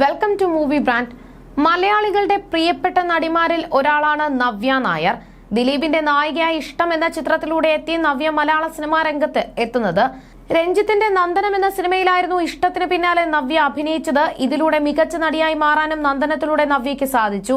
Welcome to movie brand മലയാളികളുടെ പ്രിയപ്പെട്ട നടിമാരിൽ ഒരാളാണ് നവ്യ നായർ. ദിലീപിന്റെ നായികയായ ഇഷ്ടം എന്ന ചിത്രത്തിലൂടെ എത്തിയ നവ്യ മലയാള സിനിമാ രംഗത്ത് എത്തുന്നത്. രഞ്ജിത്തിന്റെ നന്ദനം എന്ന സിനിമയിലായിരുന്നു ഇഷ്ടത്തിന് പിന്നാലെ നവ്യ അഭിനയിച്ചത്. ഇതിലൂടെ മികച്ച നടിയായി മാറാനും നന്ദനത്തിലൂടെ നവ്യയ്ക്ക് സാധിച്ചു.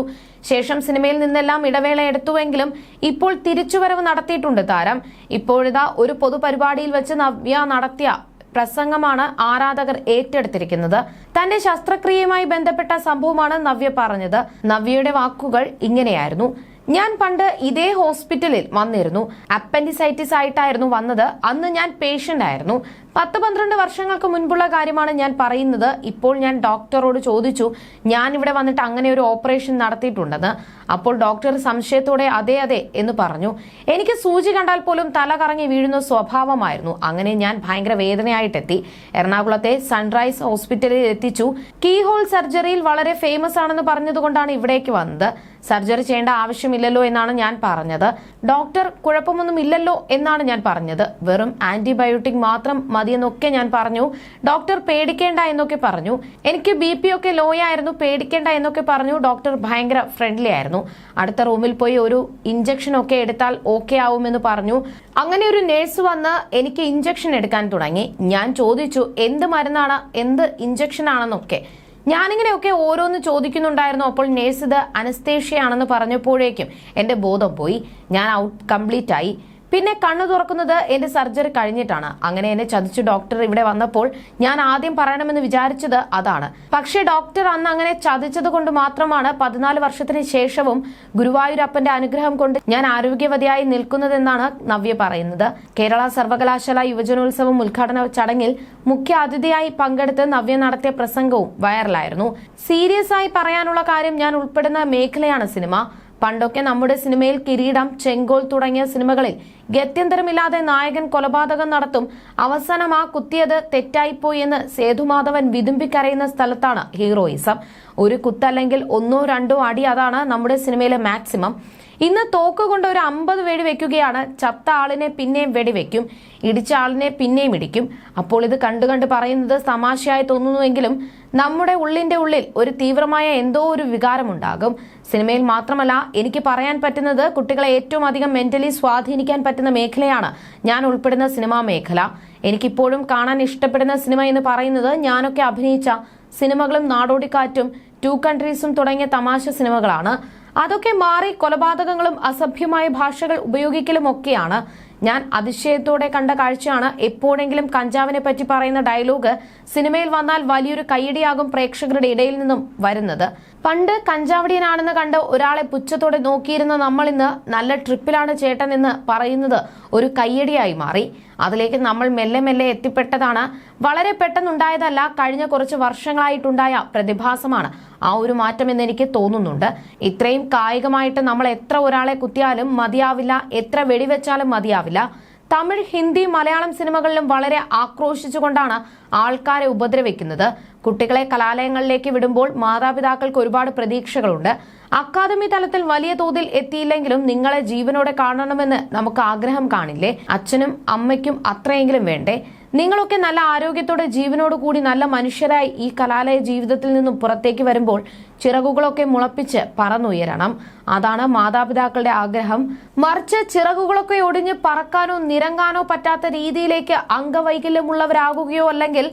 ശേഷം സിനിമയിൽ നിന്നെല്ലാം ഇടവേള എടുത്തുവെങ്കിലും ഇപ്പോൾ തിരിച്ചുവരവ് നടത്തിയിട്ടുണ്ട് താരം. ഇപ്പോഴിതാ ഒരു പൊതുപരിപാടിയിൽ വെച്ച് നവ്യ നടത്തിയ പ്രസംഗമാണ് ആരാധകർ ഏറ്റെടുത്തിരിക്കുന്നത്. തന്റെ ശസ്ത്രക്രിയയുമായി ബന്ധപ്പെട്ട സംഭവമാണ് നവ്യ പറഞ്ഞത്. നവ്യയുടെ വാക്കുകൾ ഇങ്ങനെയായിരുന്നു. ഞാൻ പണ്ട് ഇതേ ഹോസ്പിറ്റലിൽ വന്നിരുന്നു. അപ്പൻഡിസൈറ്റിസ് ആയിട്ടായിരുന്നു വന്നത്. അന്ന് ഞാൻ പേഷ്യന്റ് ആയിരുന്നു. പത്ത് പന്ത്രണ്ട് വർഷങ്ങൾക്ക് മുൻപുള്ള കാര്യമാണ് ഞാൻ പറയുന്നത്. ഇപ്പോൾ ഞാൻ ഡോക്ടറോട് ചോദിച്ചു ഞാൻ ഇവിടെ വന്നിട്ട് അങ്ങനെ ഒരു ഓപ്പറേഷൻ നടത്തിയിട്ടുണ്ടെന്ന്? അപ്പോൾ ഡോക്ടർ സംശയത്തോടെ അതെ അതെ എന്ന് പറഞ്ഞു. എനിക്ക് സൂചി കണ്ടാൽ പോലും തല കറങ്ങി വീഴുന്ന സ്വഭാവമായിരുന്നു. അങ്ങനെ ഞാൻ ഭയങ്കര വേദനയായിട്ടെത്തി. എറണാകുളത്തെ സൺറൈസ് ഹോസ്പിറ്റലിൽ എത്തിച്ചു. കീ ഹോൾ സർജറിയിൽ വളരെ ഫേമസ് ആണെന്ന് പറഞ്ഞതുകൊണ്ടാണ് ഇവിടേക്ക് വന്നത്. സർജറി ചെയ്യേണ്ട ആവശ്യമില്ലല്ലോ എന്നാണ് ഞാൻ പറഞ്ഞത്. ഡോക്ടർ കുഴപ്പമൊന്നും ഇല്ലല്ലോ എന്നാണ് ഞാൻ പറഞ്ഞത്. വെറും ആന്റിബയോട്ടിക് മാത്രം മതിയെന്നൊക്കെ ഞാൻ പറഞ്ഞു. ഡോക്ടർ പേടിക്കേണ്ട എന്നൊക്കെ പറഞ്ഞു. എനിക്ക് ബി പി ഒക്കെ ലോ ആയിരുന്നു പേടിക്കേണ്ട എന്നൊക്കെ പറഞ്ഞു. ഡോക്ടർ ഭയങ്കര ഫ്രണ്ട്ലി ആയിരുന്നു. അടുത്ത റൂമിൽ പോയി ഒരു ഇഞ്ചക്ഷൻ ഒക്കെ എടുത്താൽ ഓക്കെ ആവുമെന്ന് പറഞ്ഞു. അങ്ങനെ ഒരു നേഴ്സ് വന്ന് എനിക്ക് ഇഞ്ചക്ഷൻ എടുക്കാൻ തുടങ്ങി. ഞാൻ ചോദിച്ചു എന്ത് മരുന്നാണ്? എന്ത് ഇഞ്ചക്ഷൻ ആണെന്നൊക്കെ? ഞാനിങ്ങനെയൊക്കെ ഓരോന്ന് ചോദിക്കുന്നുണ്ടായിരുന്നു. അപ്പോൾ നേഴ്സ് ഇത് അനസ്തേഷ്യയാണെന്ന് പറഞ്ഞപ്പോഴേക്കും എന്റെ ബോധം പോയി. ഞാൻ ഔട്ട് കംപ്ലീറ്റ് ആയി. പിന്നെ കണ്ണു തുറക്കുന്നത് എന്റെ സർജറി കഴിഞ്ഞിട്ടാണ്. അങ്ങനെ എന്നെ ചതിച്ച് ഡോക്ടർ ഇവിടെ വന്നപ്പോൾ ഞാൻ ആദ്യം പറയണമെന്ന് വിചാരിച്ചത് അതാണ്. പക്ഷേ ഡോക്ടർ അന്ന് അങ്ങനെ ചതിച്ചത് കൊണ്ട് മാത്രമാണ് പതിനാല് വർഷത്തിന് ശേഷവും ഗുരുവായൂരപ്പന്റെ അനുഗ്രഹം കൊണ്ട് ഞാൻ ആരോഗ്യവതിയായി നിൽക്കുന്നതെന്നാണ് നവ്യ പറയുന്നത്. കേരള സർവകലാശാല യുവജനോത്സവം ഉദ്ഘാടന ചടങ്ങിൽ മുഖ്യ അതിഥിയായി പങ്കെടുത്ത് നവ്യ നടത്തിയ പ്രസംഗവും വൈറലായിരുന്നു. സീരിയസ് ആയി പറയാനുള്ള കാര്യം ഞാൻ ഉൾപ്പെടുന്ന മേഖലയാണ് സിനിമ. പണ്ടൊക്കെ നമ്മുടെ സിനിമയിൽ കിരീടം ചെങ്കോൽ തുടങ്ങിയ സിനിമകളിൽ ഗത്യന്തരമില്ലാതെ നായകൻ കൊലപാതകം നടത്തും. അവസാനം ആ കുത്തിയത് തെറ്റായിപ്പോയി എന്ന് സേതുമാധവൻ വിതുമ്പിക്കരയുന്ന സ്ഥലത്താണ് ഹീറോയിസം. ഒരു കുത്തല്ലെങ്കിൽ ഒന്നോ രണ്ടോ അടി അതാണ് നമ്മുടെ സിനിമയിലെ മാക്സിമം. ഇന്ന് തോക്ക് കൊണ്ട് ഒരു അമ്പത് വെടി വെക്കുകയാണ്. ചത്ത ആളിനെ പിന്നെയും വെടിവെക്കും ഇടിച്ച ആളിനെ പിന്നെയും ഇടിക്കും. അപ്പോൾ ഇത് കണ്ടു കണ്ട് പറയുന്നത് തമാശയായി തോന്നുന്നുവെങ്കിലും നമ്മുടെ ഉള്ളിന്റെ ഉള്ളിൽ ഒരു തീവ്രമായ എന്തോ ഒരു വികാരമുണ്ടാകും. സിനിമയിൽ മാത്രമല്ല എനിക്ക് പറയാൻ പറ്റുന്നത് കുട്ടികളെ ഏറ്റവും അധികം മെന്റലി സ്വാധീനിക്കാൻ പറ്റുന്ന മേഖലയാണ് ഞാൻ ഉൾപ്പെടുന്ന സിനിമാ മേഖല. എനിക്കിപ്പോഴും കാണാൻ ഇഷ്ടപ്പെടുന്ന സിനിമ എന്ന് പറയുന്നത് ഞാനൊക്കെ അഭിനയിച്ച സിനിമകളും നാടോടിക്കാറ്റും ടു കൺട്രീസും തുടങ്ങിയ തമാശ സിനിമകളാണ്. അതൊക്കെ മാറി കൊലപാതകങ്ങളും അസഭ്യമായ ഭാഷകൾ ഉപയോഗിക്കലും ഒക്കെയാണ്. ഞാൻ അതിശയത്തോടെ കണ്ട കാഴ്ചയാണ് എപ്പോഴെങ്കിലും കഞ്ചാവിനെ പറ്റി പറയുന്ന ഡയലോഗ് സിനിമയിൽ വന്നാൽ വലിയൊരു കൈയടിയാകും പ്രേക്ഷകരുടെ ഇടയിൽ നിന്നും വരുന്നത്. പണ്ട് കഞ്ചാവടിയനാണെന്ന് കണ്ട് ഒരാളെ പുച്ഛത്തോടെ നോക്കിയിരുന്ന നമ്മൾ ഇന്ന് നല്ല ട്രിപ്പിലാണ് ചേട്ടൻ എന്ന് പറയുന്നത് ഒരു കയ്യടിയായി മാറി. അതിലേക്ക് നമ്മൾ മെല്ലെ മെല്ലെ എത്തിപ്പെട്ടതാണ്. വളരെ പെട്ടെന്നുണ്ടായതല്ല കഴിഞ്ഞ കുറച്ച് വർഷങ്ങളായിട്ടുണ്ടായ പ്രതിഭാസമാണ്. ആ ഒരു മാറ്റം എന്ന് എനിക്ക് തോന്നുന്നുണ്ട്. ഇത്രയും കായികമായിട്ട് നമ്മൾ എത്ര ഒരാളെ കുത്തിയാലും മതിയാവില്ല എത്ര വെടിവെച്ചാലും മതിയാവില്ല. തമിഴ് ഹിന്ദി മലയാളം സിനിമകളിലും വളരെ ആക്രോശിച്ചുകൊണ്ടാണ് ആൾക്കാരെ ഉപദ്രവിക്കുന്നത്. കുട്ടികളെ കലാലയങ്ങളിലേക്ക് വിടുമ്പോൾ മാതാപിതാക്കൾക്ക് ഒരുപാട് പ്രതീക്ഷകളുണ്ട്. അക്കാദമി തലത്തിൽ വലിയ തോതിൽ എത്തിയില്ലെങ്കിലും നിങ്ങളെ ജീവനോടെ കാണണമെന്ന് നമുക്ക് ആഗ്രഹം കാണില്ലേ? അച്ഛനും അമ്മയ്ക്കും അത്രയെങ്കിലും വേണ്ടേ? നിങ്ങളൊക്കെ നല്ല ആരോഗ്യത്തോടെ ജീവനോട് കൂടി നല്ല മനുഷ്യരായി ഈ കലാലയ ജീവിതത്തിൽ നിന്നും പുറത്തേക്ക് വരുമ്പോൾ ചിറകുകളൊക്കെ മുളപ്പിച്ച് പറന്നുയരണം. അതാണ് മാതാപിതാക്കളുടെ ആഗ്രഹം. മറിച്ച് ചിറകുകളൊക്കെ ഒടിഞ്ഞ് പറക്കാനോ നിരങ്ങാനോ പറ്റാത്ത രീതിയിലേക്ക് അംഗവൈകല്യമുള്ളവരാകുകയോ അല്ലെങ്കിൽ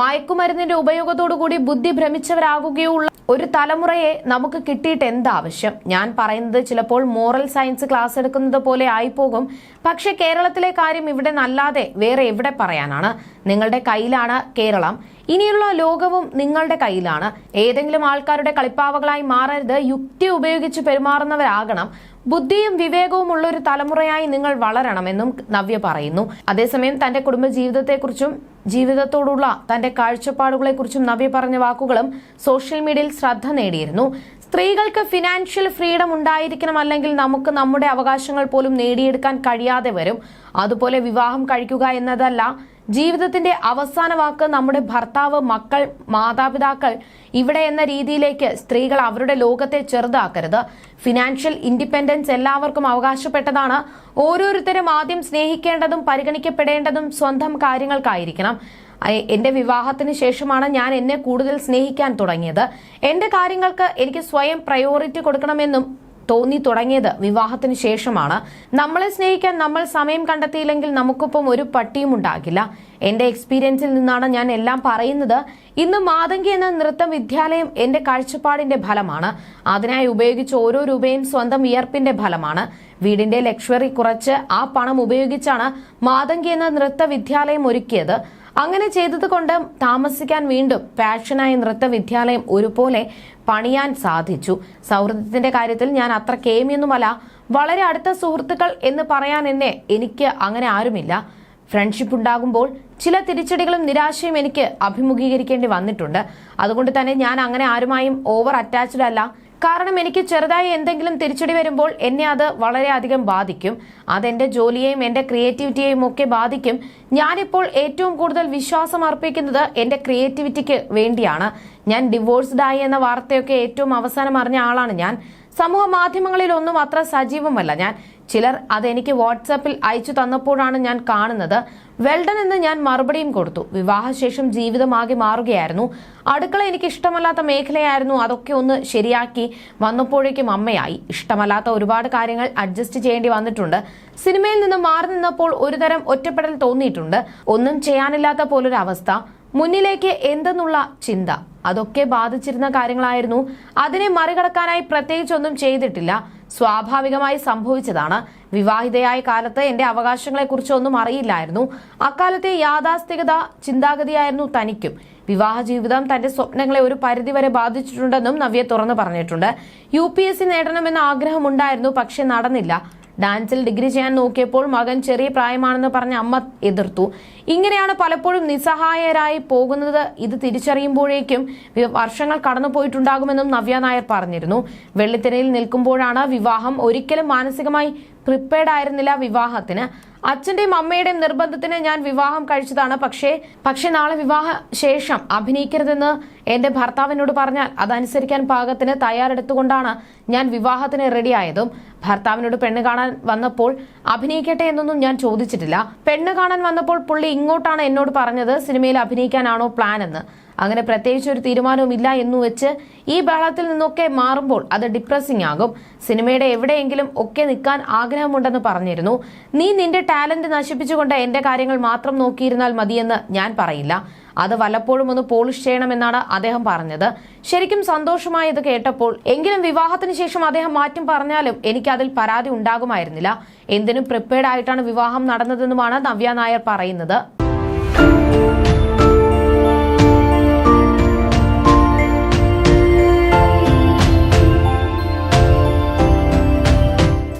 മയക്കുമരുന്നിന്റെ ഉപയോഗത്തോടു കൂടി ബുദ്ധി ഭ്രമിച്ചവരാകുകയോ ഉള്ള ഒരു തലമുറയെ നമുക്ക് കിട്ടിയിട്ട് എന്താവശ്യം? ഞാൻ പറയുന്നത് ചിലപ്പോൾ മോറൽ സയൻസ് ക്ലാസ് എടുക്കുന്നത് പോലെ ആയിപ്പോകും. പക്ഷെ കേരളത്തിലെ കാര്യം ഇവിടെ നല്ലാതെ വേറെ എവിടെ പറയാനാണ്? നിങ്ങളുടെ കയ്യിലാണ് കേരളം. ഇനിയുള്ള ലോകവും നിങ്ങളുടെ കയ്യിലാണ്. ഏതെങ്കിലും ആൾക്കാരുടെ കളിപ്പാവകളായി മാറരുത്. യുക്തി ഉപയോഗിച്ച് പെരുമാറുന്നവരാകണം. ബുദ്ധിയും വിവേകവും ഉള്ള ഒരു തലമുറയായി നിങ്ങൾ വളരണമെന്നും നവ്യ പറയുന്നു. അതേസമയം തന്റെ കുടുംബ ജീവിതത്തെക്കുറിച്ചും ജീവിതത്തോടുള്ള തന്റെ കാഴ്ചപ്പാടുകളെക്കുറിച്ചും നവ്യ പറഞ്ഞ വാക്കുകളും സോഷ്യൽ മീഡിയയിൽ ശ്രദ്ധ നേടിയിരുന്നു. സ്ത്രീകൾക്ക് ഫിനാൻഷ്യൽ ഫ്രീഡം ഉണ്ടായിരിക്കണം അല്ലെങ്കിൽ നമുക്ക് നമ്മുടെ അവകാശങ്ങൾ പോലും നേടിയെടുക്കാൻ കഴിയാതെ വരും. അതുപോലെ വിവാഹം കഴിക്കുക എന്നതല്ല ജീവിതത്തിന്റെ അവസാന വാക്ക് നമ്മുടെ ഭർത്താവ് മക്കൾ മാതാപിതാക്കൾ ഇവിടെ എന്ന രീതിയിലേക്ക് സ്ത്രീകൾ അവരുടെ ലോകത്തെ ചെറുതാക്കരുത്. ഫിനാൻഷ്യൽ ഇൻഡിപെൻഡൻസ് എല്ലാവർക്കും അവകാശപ്പെട്ടതാണ്. ഓരോരുത്തരും ആദ്യം സ്നേഹിക്കേണ്ടതും പരിഗണിക്കപ്പെടേണ്ടതും സ്വന്തം കാര്യങ്ങൾക്കായിരിക്കണം. എന്റെ വിവാഹത്തിന് ശേഷമാണ് ഞാൻ എന്നെ കൂടുതൽ സ്നേഹിക്കാൻ തുടങ്ങിയത്. എന്റെ കാര്യങ്ങൾക്ക് എനിക്ക് സ്വയം പ്രയോറിറ്റി കൊടുക്കണമെന്നും തോന്നി തുടങ്ങിയത് വിവാഹത്തിന് ശേഷമാണ്. നമ്മളെ സ്നേഹിക്കാൻ നമ്മൾ സമയം കണ്ടെത്തിയില്ലെങ്കിൽ നമുക്കൊപ്പം ഒരു പട്ടിയും ഉണ്ടാകില്ല. എന്റെ എക്സ്പീരിയൻസിൽ നിന്നാണ് ഞാൻ എല്ലാം പറയുന്നത്. ഇന്ന് മാതങ്കി എന്ന നൃത്തം വിദ്യാലയം എന്റെ കാഴ്ചപ്പാടിന്റെ ഫലമാണ്. അതിനായി ഉപയോഗിച്ച ഓരോ രൂപയും സ്വന്തം വിയർപ്പിന്റെ ഫലമാണ്. വീടിന്റെ ലക്ഷറി കുറച്ച് ആ പണം ഉപയോഗിച്ചാണ് മാതങ്കി എന്ന നൃത്ത വിദ്യാലയം ഒരുക്കിയത്. അങ്ങനെ ചെയ്തതുകൊണ്ട് താമസിക്കാൻ വീണ്ടും പാഷനായ നൃത്ത വിദ്യാലയം ഒരുപോലെ പണിയാൻ സാധിച്ചു. സൗഹൃദത്തിന്റെ കാര്യത്തിൽ ഞാൻ അത്ര കേമിയൊന്നുമല്ല. വളരെ അടുത്ത സുഹൃത്തുക്കൾ എന്ന് പറയാൻ എന്നെ എനിക്ക് അങ്ങനെ ആരുമില്ല. ഫ്രണ്ട്ഷിപ്പ് ഉണ്ടാകുമ്പോൾ ചില തിരിച്ചടികളും നിരാശയും എനിക്ക് അഭിമുഖീകരിക്കേണ്ടി വന്നിട്ടുണ്ട്. അതുകൊണ്ട് തന്നെ ഞാൻ അങ്ങനെ ആരുമായും ഓവർ അറ്റാച്ച്ഡ് അല്ല. കാരണം എനിക്ക് ചെറുതായി എന്തെങ്കിലും തിരിച്ചടി വരുമ്പോൾ എന്നെ അത് വളരെയധികം ബാധിക്കും. അതെന്റെ ജോലിയെയും എന്റെ ക്രിയേറ്റിവിറ്റിയെയും ഒക്കെ ബാധിക്കും. ഞാനിപ്പോൾ ഏറ്റവും കൂടുതൽ വിശ്വാസം അർപ്പിക്കുന്നത് എന്റെ ക്രിയേറ്റിവിറ്റിക്ക് വേണ്ടിയാണ്. ഞാൻ ഡിവോഴ്സ്ഡ് ആയി എന്ന വാർത്തയൊക്കെ ഏറ്റവും അവസാനം അറിഞ്ഞ ആളാണ് ഞാൻ. സമൂഹ മാധ്യമങ്ങളിൽ ഒന്നും അത്ര സജീവമല്ല. ഞാൻ ചിലർ അതെനിക്ക് വാട്സാപ്പിൽ അയച്ചു തന്നപ്പോഴാണ് ഞാൻ കാണുന്നത്. വെൽഡൻ എന്ന് ഞാൻ മറുപടിയും കൊടുത്തു. വിവാഹശേഷം ജീവിതമാകെ മാറുകയായിരുന്നു. അടുക്കള എനിക്ക് ഇഷ്ടമല്ലാത്ത മേഖലയായിരുന്നു. അതൊക്കെ ഒന്ന് ശരിയാക്കി വന്നപ്പോഴേക്കും അമ്മയായി. ഇഷ്ടമല്ലാത്ത ഒരുപാട് കാര്യങ്ങൾ അഡ്ജസ്റ്റ് ചെയ്യേണ്ടി വന്നിട്ടുണ്ട്. സിനിമയിൽ നിന്ന് മാറി നിന്നപ്പോൾ ഒരുതരം ഒറ്റപ്പെടൽ തോന്നിയിട്ടുണ്ട്. ഒന്നും ചെയ്യാനില്ലാത്ത പോലൊരു അവസ്ഥ മുന്നിലേക്ക് എന്തെന്നുള്ള ചിന്ത. അതൊക്കെ ബാധിച്ചിരുന്ന കാര്യങ്ങളായിരുന്നു. അതിനെ മറികടക്കാനായി പ്രത്യേകിച്ചൊന്നും ചെയ്തിട്ടില്ല. സ്വാഭാവികമായി സംഭവിച്ചതാണ്. വിവാഹിതയായ കാലത്ത് എന്റെ അവകാശങ്ങളെക്കുറിച്ച് ഒന്നും അറിയില്ലായിരുന്നു. അക്കാലത്തെ യാഥാസ്ഥികത ചിന്താഗതിയായിരുന്നു തനിക്കും. വിവാഹ ജീവിതം തന്റെ സ്വപ്നങ്ങളെ ഒരു പരിധിവരെ ബാധിച്ചിട്ടുണ്ടെന്നും നവ്യ തുറന്നു പറഞ്ഞിട്ടുണ്ട്. യു പി എസ് സി നേടണമെന്ന ആഗ്രഹമുണ്ടായിരുന്നു പക്ഷെ നടന്നില്ല. ഡാൻസിൽ ഡിഗ്രി ചെയ്യാൻ നോക്കിയപ്പോൾ മകൻ ചെറിയ പ്രായമാണെന്ന് പറഞ്ഞ അമ്മ എതിർത്തു. ഇങ്ങനെയാണ് പലപ്പോഴും നിസ്സഹായരായി പോകുന്നത്. ഇത് തിരിച്ചറിയുമ്പോഴേക്കും വർഷങ്ങൾ കടന്നുപോയിട്ടുണ്ടാകുമെന്നും നവ്യ നായർ പറഞ്ഞിരുന്നു. വെള്ളിത്തിരയിൽ നിൽക്കുമ്പോഴാണ് വിവാഹം ഒരിക്കലും മാനസികമായി പ്രിപ്പയർഡ് ആയിരുന്നില്ല വിവാഹത്തിന്. അച്ഛന്റെയും അമ്മയുടെയും നിർബന്ധത്തിന് ഞാൻ വിവാഹം കഴിച്ചതാണ്. പക്ഷേ പക്ഷെ നാളെ വിവാഹ ശേഷം അഭിനയിക്കരുതെന്ന് എന്റെ ഭർത്താവിനോട് പറഞ്ഞാൽ അതനുസരിക്കാൻ പാകത്തിന് തയ്യാറെടുത്തുകൊണ്ടാണ് ഞാൻ വിവാഹത്തിന് റെഡിയായതും. ഭർത്താവിനോട് പെണ്ണ് കാണാൻ വന്നപ്പോൾ അഭിനയിക്കട്ടെ എന്നൊന്നും ഞാൻ ചോദിച്ചിട്ടില്ല. പെണ്ണ് കാണാൻ വന്നപ്പോൾ പുള്ളി ഇങ്ങോട്ടാണ് എന്നോട് പറഞ്ഞത് സിനിമയിൽ അഭിനയിക്കാനാണോ പ്ലാൻ എന്ന്. അങ്ങനെ പ്രത്യേകിച്ച് ഒരു തീരുമാനവും ഇല്ല എന്ന് വെച്ച് ഈ ബഹളത്തിൽ നിന്നൊക്കെ മാറുമ്പോൾ അത് ഡിപ്രസിംഗ് ആകും. സിനിമയുടെ എവിടെയെങ്കിലും ഒക്കെ നിൽക്കാൻ ആഗ്രഹമുണ്ടെന്ന് പറഞ്ഞിരുന്നു. നീ നിന്റെ ടാലന്റ് നശിപ്പിച്ചുകൊണ്ട് എന്റെ കാര്യങ്ങൾ മാത്രം നോക്കിയിരുന്നാൽ മതിയെന്ന് ഞാൻ പറയില്ല. അത് വല്ലപ്പോഴും ഒന്ന് പോളിഷ് ചെയ്യണമെന്നാണ് അദ്ദേഹം പറഞ്ഞത്. ശരിക്കും സന്തോഷമായത് കേട്ടപ്പോൾ എങ്കിലും വിവാഹത്തിന് ശേഷം അദ്ദേഹം മാറ്റം പറഞ്ഞാലും എനിക്ക് അതിൽ പരാതി ഉണ്ടാകുമായിരുന്നില്ല. എന്തിനും പ്രിപ്പയർഡ് ആയിട്ടാണ് വിവാഹം നടന്നതെന്നുമാണ് നവ്യ നായർ പറയുന്നത്.